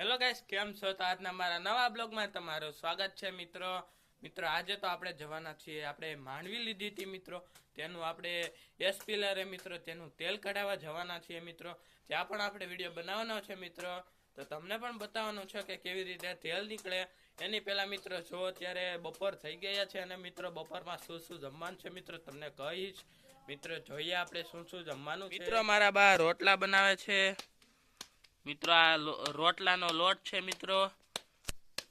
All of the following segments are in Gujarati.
હેલો ગાઈસ કેમ છો? તો આજના મારા નવા બ્લોગમાં તમારું સ્વાગત છે મિત્રો. મિત્રો, આજે તો આપણે જવાના છીએ. આપણે માંડવી લીધી હતી મિત્રો. તેનું આપણે એસ પિલરે મિત્રો, તેનું તેલ કઢાવવા જવાના છીએ મિત્રો. ત્યાં પણ આપણે વીડિયો બનાવવાનો છે મિત્રો. તો તમને પણ બતાવવાનું છે કે કેવી રીતે તેલ નીકળે. એની પહેલાં મિત્રો, જો અત્યારે બપોર થઈ ગયા છે અને મિત્રો, બપોરમાં શું શું જમવાનું છે મિત્રો, તમને કહીશ. મિત્રો, જોઈએ આપણે શું શું જમવાનું મિત્રો, મારા બા રોટલા બનાવે છે. મિત્રો, આ રોટલાનો લોટ છે મિત્રો.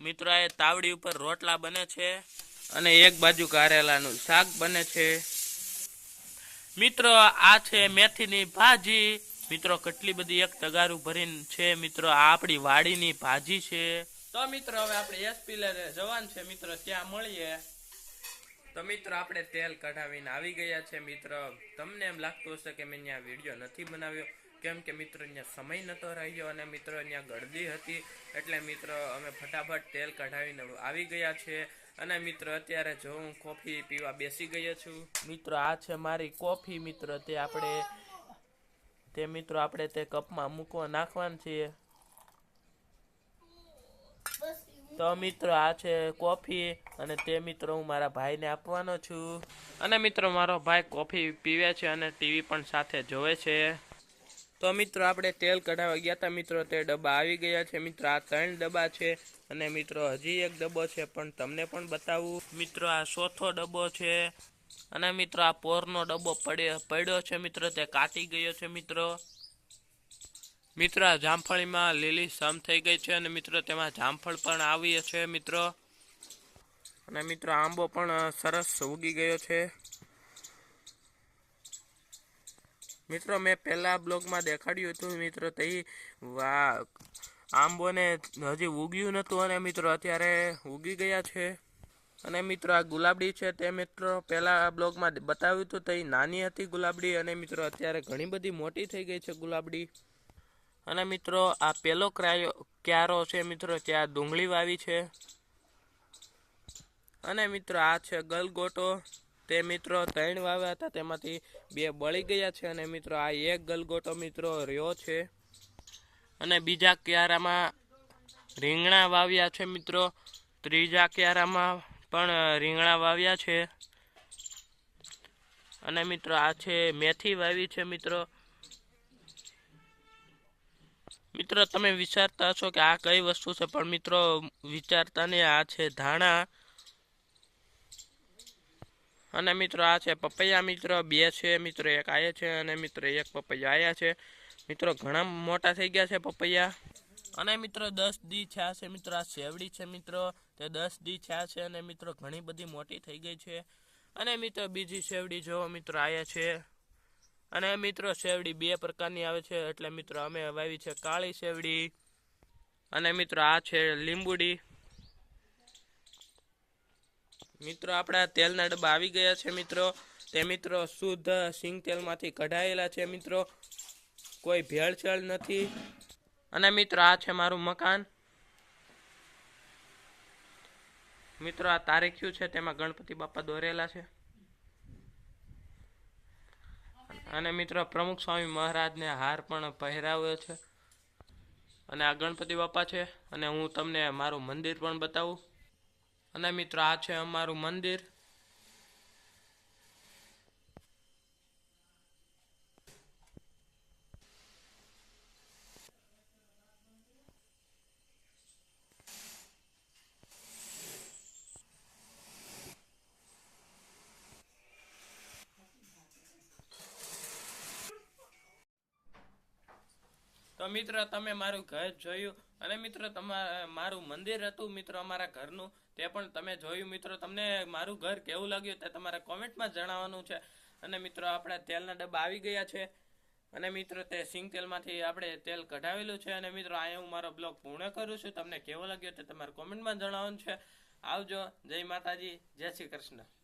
મિત્રો આ તાવડી ઉપર રોટલા બને છે અને એક બાજુ કારેલાનું શાક બને છે. મિત્રો, આ છે મેથીની ભાજી. મિત્રો, કેટલી બધી એક તગારું ભરીને છે મિત્રો, આ આપણી વાડીની ભાજી છે. તો મિત્રો, હવે આપણે એસ પિલરે જવાન છે મિત્રો, ત્યાં મળીએ. તો મિત્રો, આપણે તેલ કઢાવીને આવી ગયા છે મિત્રો. તમને એમ લાગતું હશે કે મેં વીડિયો નથી બનાવ્યો. કેમ કે મિત્રો અહીંયા સમય નહોતો રહ્યો અને મિત્રો અહીંયા ગળદી હતી, એટલે મિત્રો અમે ફટાફટ તેલ કઢાવીને આવી ગયા છે. અને મિત્રો, અત્યારે જો હું કોફી પીવા બેસી ગયો છું. મિત્રો, આ છે મારી કોફી મિત્રો, તે આપણે તે મિત્રો આપણે તે કપમાં મૂકવા નાખવાનું છીએ. તો મિત્રો, આ છે કોફી અને તે મિત્રો હું મારા ભાઈને આપવાનો છું. અને મિત્રો, મારો ભાઈ કોફી પીવે છે અને ટીવી પણ સાથે જોવે છે. તો મિત્રો આપણે તેલ કઢાવવા ગયા હતા મિત્રો તે ડબ્બા આવી ગયા છે. મિત્રો આ ત્રણ ડબ્બા છે અને મિત્રો હજી એક ડબ્બો છે, પણ તમને પણ બતાવું. મિત્રો આ ચોથો ડબ્બો છે અને મિત્રો આ પોરનો ડબ્બો પડ્યો પડ્યો છે. મિત્રો તે કાટી ગયો છે, મિત્રો. મિત્રો આ જામફળીમાં લીલી સમ થઈ ગઈ છે અને મિત્રો તેમાં જામફળ પણ આવી છે, મિત્રો. અને મિત્રો આંબો પણ સરસ ઉગી ગયો છે. મિત્રો, મેં પહેલાં બ્લોગમાં દેખાડ્યું હતું મિત્રો તે વા આંબોને હજી ઉગ્યું નહોતું અને મિત્રો અત્યારે ઉગી ગયા છે. અને મિત્રો આ ગુલાબડી છે તે મિત્રો પહેલા બ્લોગમાં બતાવ્યું હતું તે નાની હતી ગુલાબડી અને મિત્રો અત્યારે ઘણી બધી મોટી થઈ ગઈ છે ગુલાબડી. અને મિત્રો આ પેલો ક્રાયો ક્યારો છે મિત્રો ત્યાં ડુંગળી વાવી છે. અને મિત્રો આ છે ગલગોટો. તે મિત્રો ત્રણ વાવ્યા હતા, તેમાંથી બે બળી ગયા છે અને મિત્રો આ એક ગલગોટો મિત્રો રહ્યો છે. અને બીજા ક્યારામાં રીંગણા વાવ્યા છે મિત્રો. ત્રીજા ક્યારામાં પણ રીંગણા વાવ્યા છે. અને મિત્રો આ છે મેથી વાવી છે મિત્રો. મિત્રો, તમે વિચારતા હશો કે આ કઈ વસ્તુ છે, પણ મિત્રો વિચારતા ને આ છે ધાણા. અને મિત્રો આ છે પપૈયા મિત્રો, બે છે મિત્રો, એક આયા છે અને મિત્રો એક પપૈયા આયા છે. મિત્રો ઘણા મોટા થઈ ગયા છે પપૈયા. અને મિત્રો દસ દી થયા છે મિત્રો, આ શેવડી છે મિત્રો, તે દસ દી થયા છે અને મિત્રો ઘણી બધી મોટી થઈ ગઈ છે. અને મિત્રો બીજી શેવડી જોવો મિત્રો, આયા છે. અને મિત્રો શેવડી બે પ્રકારની આવે છે, એટલે મિત્રો અમે વાવી છે કાળી શેવડી. અને મિત્રો આ છે લીંબુડી. મિત્રો, આપણા તેલના ડબ્બા આવી ગયા છે, મિત્રો. તે મિત્રો શુદ્ધ સિંગ તેલમાંથી કઢાયેલા છે, મિત્રો. કોઈ ભેળસેળ નથી. અને મિત્રો, આ છે મારું મકાન. મિત્રો, આ તારીખ્યું છે, તેમાં ગણપતિ બાપા દોરેલા છે. અને મિત્રો, પ્રમુખ સ્વામી મહારાજને હાર પણ પહેરાવ્યો છે. અને આ ગણપતિ બાપા છે, અને હું તમને મારું મંદિર પણ બતાવું. અને મિત્રો, આ છે અમારું મંદિર. તો મિત્રો, તમે મારું ઘર જોયું અને મિત્રો તમારા મારું મંદિર હતું, મિત્રો, અમારા ઘરનું. તે પણ તમે જોયું મિત્રો, તમને મારું ઘર કેવું લાગ્યું તે તમારે કોમેન્ટમાં જણાવવાનું છે. અને મિત્રો, આપણા તેલના ડબ્બા આવી ગયા છે. અને મિત્રો, તે સિંગ તેલમાંથી આપણે તેલ કઢાવેલું છે. અને મિત્રો, અહીંયા હું મારો બ્લોગ પૂર્ણ કરું છું. તમને કેવો લાગ્યો તે તમારે કોમેન્ટમાં જણાવવાનું છે. આવજો. જય માતાજી. જય શ્રી કૃષ્ણ.